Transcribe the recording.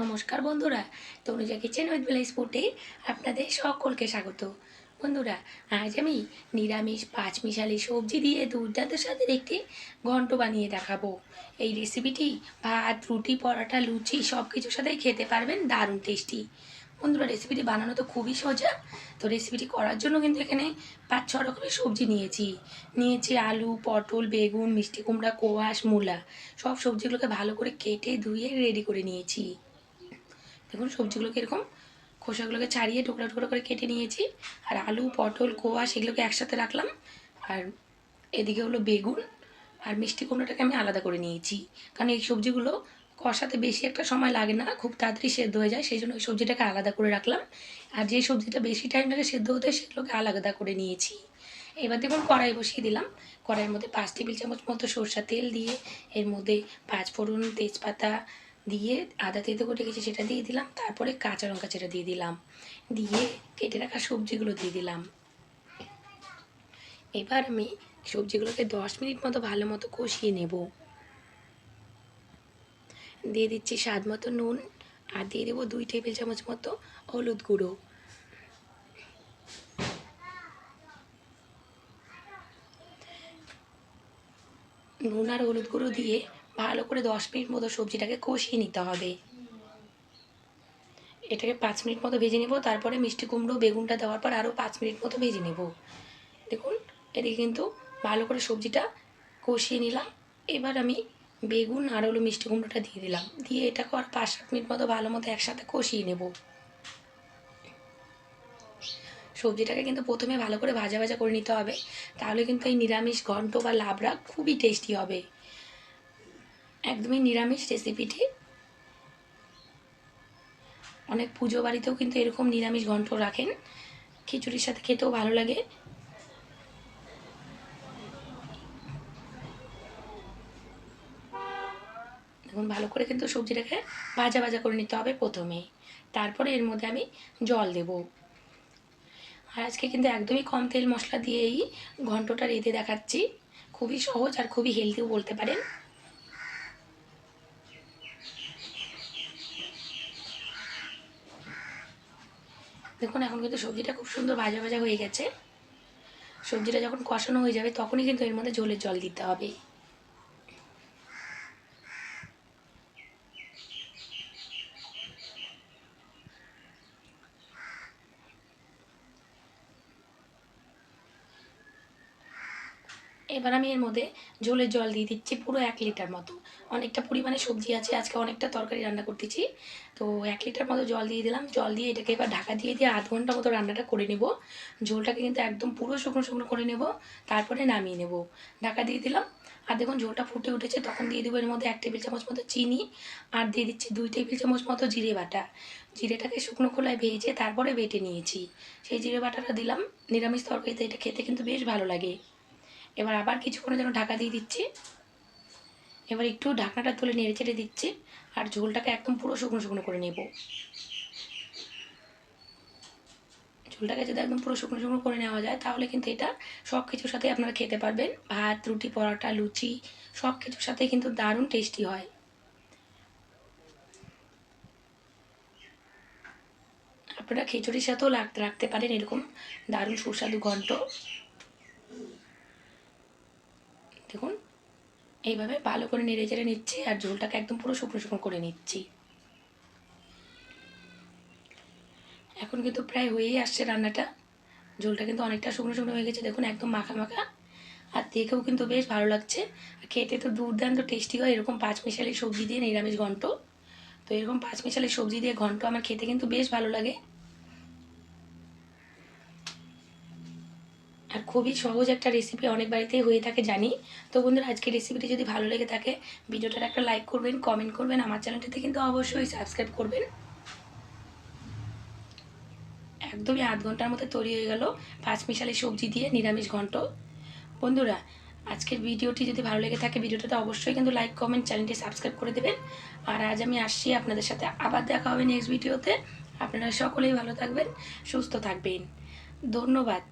নমস্কার বন্ধুরা, Tanuja kitchen with village ফুটে আপনাদের সকলকে স্বাগত। বন্ধুরা, আজ আমি নিরামিষ পাঁচ মিশালি সবজি দিয়ে দুর্দান্ত স্বাদের একটি ঘন্ট বানিয়ে দেখাবো। এই রেসিপিটি ভাত, রুটি, পরোটা, লুচি সব কিছুর সাথেই খেতে পারবেন, দারুণ টেস্টি বন্ধুরা রেসিপিটি বানানো তো খুবই সোজা। তো রেসিপিটি করার জন্য কিন্তু এখানে পাঁচ, ছ রকমের সবজি নিয়েছি। নিয়েছি আলু, পটল, বেগুন, মিষ্টি কুমড়া, কোয়াশ, মূলা। সব সবজিগুলোকে ভালো করে কেটে ধুয়ে রেডি করে নিয়েছি। দেখুন, সবজিগুলোকে এরকম খোসাগুলোকে ছাড়িয়ে টুকরো টুকরো করে কেটে নিয়েছি। আর আলু, পটল, কোয়া সেগুলোকে একসাথে রাখলাম। আর এদিকে হলো বেগুন আর মিষ্টি কুমড়োটাকে আমি আলাদা করে নিয়েছি। কারণ এই সবজিগুলো কষাতে বেশি একটা সময় লাগে না, খুব তাড়াতাড়ি সেদ্ধ হয়ে যায় সেই জন্য ওই সবজিটাকে আলাদা করে রাখলাম। আর যে সবজিটা বেশি টাইম লাগে সেদ্ধ হতে, সেগুলোকে আলাদা করে নিয়েছি। এবার দেখুন, কড়াই বসিয়ে দিলাম। কড়াইয়ের মধ্যে পাঁচ টেবিল চামচ মতো সরষা তেল দিয়ে এর মধ্যে পাঁচ ফোড়ন তেজপাতা দিয়ে আদা তেতো করে রেখেছি সেটা দিয়ে দিলাম, তারপরে কাঁচা লঙ্কা সেটা দিয়ে দিলাম, দিয়ে কেটে রাখা সবজিগুলো দিয়ে দিলাম। এবার আমি সবজিগুলোকে দশ মিনিট মতো ভালো মতো কষিয়ে নেব। দিয়ে দিচ্ছি স্বাদ মতো নুন, আর দিয়ে দেবো দুই টেবিল চামচ মতো হলুদ গুঁড়ো। নুন আর হলুদ গুঁড়ো দিয়ে ভালো করে দশ মিনিট মতো সবজিটাকে কষিয়ে নিতে হবে। এটাকে পাঁচ মিনিট মতো ভেজে নেব, তারপরে মিষ্টি কুমড়ো, বেগুনটা দেওয়ার পর আরও পাঁচ মিনিট মতো ভেজে নেব। দেখুন, এদিকে কিন্তু ভালো করে সবজিটা কষিয়ে নিলাম। এবার আমি বেগুন আর হলো মিষ্টি কুমড়োটা দিয়ে দিলাম। দিয়ে এটাকে আর পাঁচ সাত মিনিট মতো ভালো মতো একসাথে কষিয়ে নেব। সবজিটাকে কিন্তু প্রথমে ভালো করে ভাজা ভাজা করে নিতে হবে। তাহলে কিন্তু এই নিরামিষ ঘন্ট বা লাবড়া খুবই টেস্টি হবে। একদমই নিরামিষ রেসিপিটি অনেক পুজো বাড়িতেও কিন্তু এরকম নিরামিষ ঘন্ট রাখেন। খিচুড়ির সাথে খেতেও ভালো লাগে। দেখুন, ভালো করে কিন্তু সবজিটাকে ভাজা ভাজা করে নিতে হবে প্রথমে। তারপরে এর মধ্যে আমি জল দেব। আর আজকে কিন্তু একদমই কম তেল মশলা দিয়েই ঘন্টটা রেঁধে দেখাচ্ছি। খুবই সহজ আর খুবই হেলদিও বলতে পারেন। দেখুন, এখন কিন্তু সবজিটা খুব সুন্দর ভাজা ভাজা হয়ে গেছে। সবজিটা যখন কষানো হয়ে যাবে, তখনই কিন্তু এর মধ্যে ঝোলের জল দিতে হবে। এবার আমি এর মধ্যে ঝোলের জল দিয়ে দিচ্ছি পুরো এক লিটার মতো। অনেকটা পরিমাণে সবজি আছে, আজকে অনেকটা তরকারি রান্না করতেছি। তো এক লিটার মতো জল দিয়ে দিলাম। জল দিয়ে এটাকে এবার ঢাকা দিয়ে দিয়ে আধ ঘণ্টা মতো রান্নাটা করে নেব। ঝোলটাকে কিন্তু একদম পুরো শুকনো শুকনো করে নেব। তারপরে নামিয়ে নেব। ঢাকা দিয়ে দিলাম। আর দেখুন ঝোলটা ফুটে উঠেছে, তখন দিয়ে দেবো এর মধ্যে এক টেবিল চামচ মতো চিনি। আর দিয়ে দিচ্ছি দুই টেবিল চামচ মতো জিরে বাটা। জিরেটাকে শুকনো খোলায় ভেজে তারপরে বেটে নিয়েছি। সেই জিরে বাটাটা দিলাম। নিরামিষ তরকারিতে এটা খেতে কিন্তু বেশ ভালো লাগে। এবার আবার কিছুক্ষণের জন্য ঢাকা দিয়ে দিচ্ছি। এবার একটু ঢাকনাটা তুলে নেড়ে চেড়ে দিচ্ছি আর ঝোলটাকে একদম পুরো শুকনো শুকনো করে নেব। ঝোলটাকে যদি একদম পুরো শুকনো শুকনো করে নেওয়া যায়, তাহলে কিন্তু এটা সব কিছুর সাথে আপনারা খেতে পারবেন। ভাত, রুটি, পরোটা, লুচি সব কিছুর সাথে কিন্তু দারুণ টেস্টি হয়। আপনারা খিচুড়ির সাথেও রাখতে পারেন এরকম দারুণ সুস্বাদু ঘন্ট। দেখুন, এইভাবে ভালো করে নেড়ে চেড়ে নিচ্ছি আর ঝোলটাকে একদম পুরো শুকনো শুকনো করে নিচ্ছি। এখন কিন্তু প্রায় হয়েই আসছে রান্নাটা। ঝোলটা কিন্তু অনেকটা শুকনো শুকনো হয়ে গেছে, দেখুন একদম মাখা মাখা। আর দেখেও কিন্তু বেশ ভালো লাগছে। খেতে তো দুর্দান্ত টেস্টি হয়, এরকম পাঁচ মিশালি সবজি দিয়ে নিরামিষ ঘন্ট। তো এরকম পাঁচ মিশালি সবজি দিয়ে ঘন্ট আমার খেতে কিন্তু বেশ ভালো লাগে। আর খুবই সহজ একটা রেসিপি অনেক বাড়িতেই হয়ে থাকে, জানি। তো বন্ধুরা আজকে রেসিপিটি যদি ভালো লেগে থাকে, ভিডিওটার একটা লাইক করবেন কমেন্ট করবেন, আমার চ্যানেলটিতে কিন্তু অবশ্যই সাবস্ক্রাইব করবেন। একদমই আধ ঘণ্টার মধ্যে তৈরি হয়ে গেল পাঁচ মিশালি সবজি দিয়ে নিরামিষ ঘন্ট। বন্ধুরা, আজকের ভিডিওটি যদি ভালো লেগে থাকে, ভিডিওটাতে অবশ্যই কিন্তু লাইক কমেন্ট চ্যানেলটি সাবস্ক্রাইব করে দেবেন। আর আজ আমি আসছি আপনাদের সাথে আবার দেখা হবে নেক্সট ভিডিওতে আপনারা সকলেই ভালো থাকবেন, সুস্থ থাকবেন। ধন্যবাদ।